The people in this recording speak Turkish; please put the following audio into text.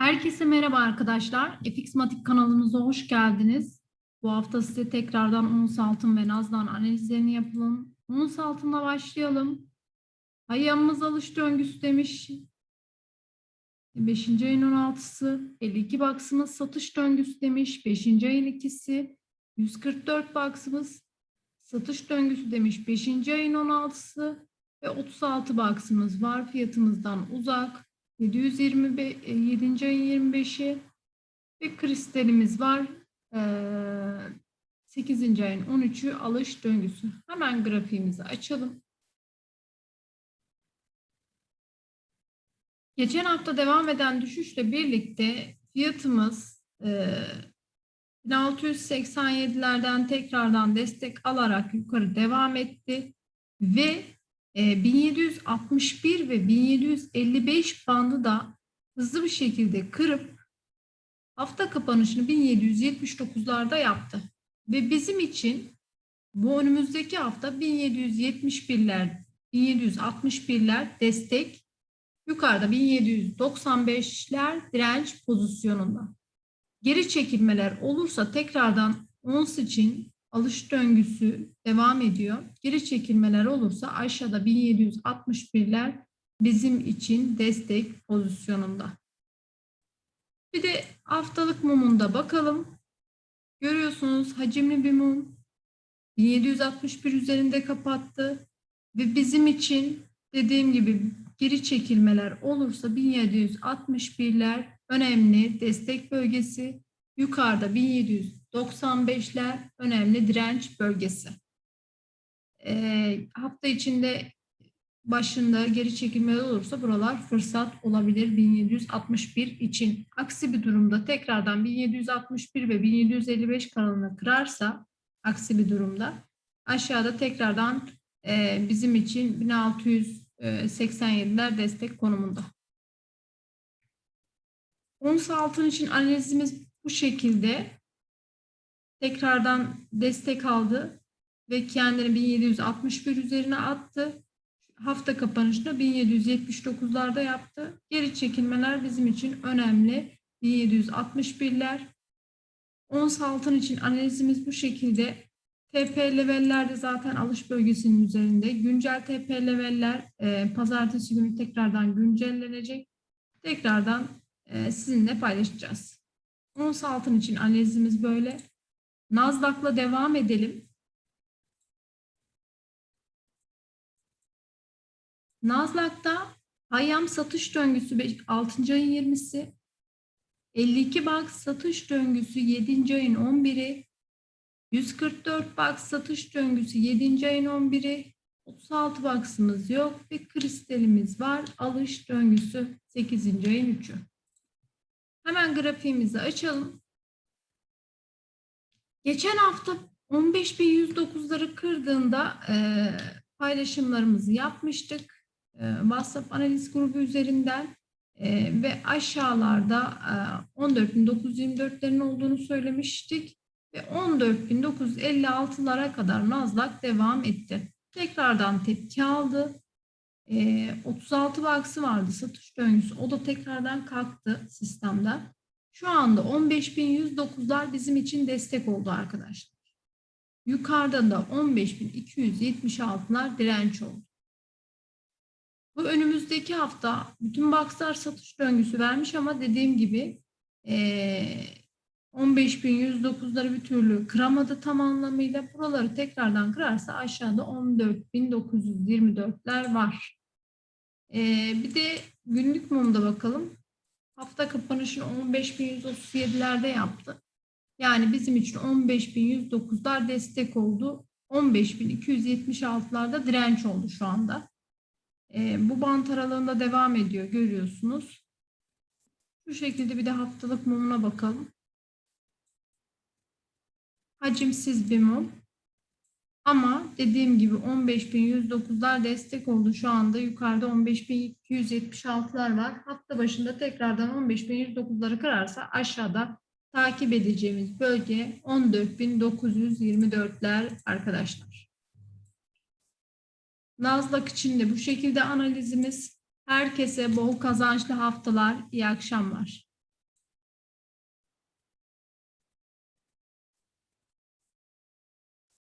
Herkese merhaba arkadaşlar. FX Matik kanalımıza hoş geldiniz. Bu hafta size tekrardan ons altın ve nazdan analizlerini yapalım. Ons altınla başlayalım. Ayağımız alış döngüsü demiş. 5. ayın 16'sı. 52 baksımız satış döngüsü demiş. 5. ayın ikisi. 144 baksımız satış döngüsü demiş. 5. ayın 16'sı ve 36 baksımız var. Fiyatımızdan uzak. 725, 7. ayın 25'i ve kristalimiz var. Ee, 8. ayın 13'ü alış döngüsü. Hemen grafiğimizi açalım. Geçen hafta devam eden düşüşle birlikte fiyatımız e, 1687'lerden tekrardan destek alarak yukarı devam etti ve e, 1761 ve 1755 bandı da hızlı bir şekilde kırıp hafta kapanışını 1779'larda yaptı. Ve bizim için bu önümüzdeki hafta 1771'ler, 1761'ler destek, yukarıda 1795'ler direnç pozisyonunda. Geri çekilmeler olursa tekrardan ons için alış döngüsü devam ediyor. Geri çekilmeler olursa aşağıda 1761'ler bizim için destek pozisyonunda. Bir de haftalık mumunda bakalım. Görüyorsunuz hacimli bir mum. 1761 üzerinde kapattı. Ve bizim için dediğim gibi geri çekilmeler olursa 1761'ler önemli destek bölgesi. Yukarıda 1795'ler önemli direnç bölgesi. Ee, hafta içinde başında geri çekilmeler olursa buralar fırsat olabilir 1761 için. Aksi bir durumda tekrardan 1761 ve 1755 kanalını kırarsa aksi bir durumda aşağıda tekrardan e, bizim için 1687'ler destek konumunda. Ons altın için analizimiz bu şekilde tekrardan destek aldı ve kendini 1761 üzerine attı. Hafta kapanışını 1779'larda yaptı. Geri çekilmeler bizim için önemli. 1761'ler. Ons altın için analizimiz bu şekilde. TP levellerde zaten alış bölgesinin üzerinde. Güncel TP leveller e, pazartesi günü tekrardan güncellenecek. Tekrardan e, sizinle paylaşacağız. Ons altın için analizimiz böyle. Nasdaq'la devam edelim. Nasdaq'ta Hayyam satış döngüsü 6. ayın 20'si, 52 box satış döngüsü 7. ayın 11'i, 144 box satış döngüsü 7. ayın 11'i, 36 box'ımız yok ve kristalimiz var. Alış döngüsü 8. ayın 3'ü. Hemen grafiğimizi açalım. Geçen hafta 15.109'ları kırdığında e, paylaşımlarımızı yapmıştık. E, WhatsApp analiz grubu üzerinden e, ve aşağılarda e, 14.924'lerin olduğunu söylemiştik. Ve 14.956'lara kadar Nasdaq devam etti. Tekrardan tepki aldı. E, 36 baksı vardı satış döngüsü. O da tekrardan kalktı sistemde. Şu anda 15.109'lar bizim için destek oldu arkadaşlar. Yukarıda da 15.276'lar direnç oldu. Bu önümüzdeki hafta bütün boxlar satış döngüsü vermiş ama dediğim gibi ee, 15.109'ları bir türlü kıramadı tam anlamıyla. Buraları tekrardan kırarsa aşağıda 14.924'ler var. Ee, bir de günlük mumda bakalım. Hafta kapanışını 15.137'lerde yaptı. Yani bizim için 15.109'lar destek oldu. 15.276'larda direnç oldu şu anda. Ee, bu bant aralığında devam ediyor görüyorsunuz. Şu şekilde bir de haftalık mumuna bakalım. Hacimsiz bir mum. Ama dediğim gibi 15.109'lar destek oldu. Şu anda yukarıda 15.276'lar var. Hafta başında tekrardan 15.109'ları kırarsa aşağıda takip edeceğimiz bölge 14.924'ler arkadaşlar. Nazlak için de bu şekilde analizimiz. Herkese bol kazançlı haftalar, iyi akşamlar.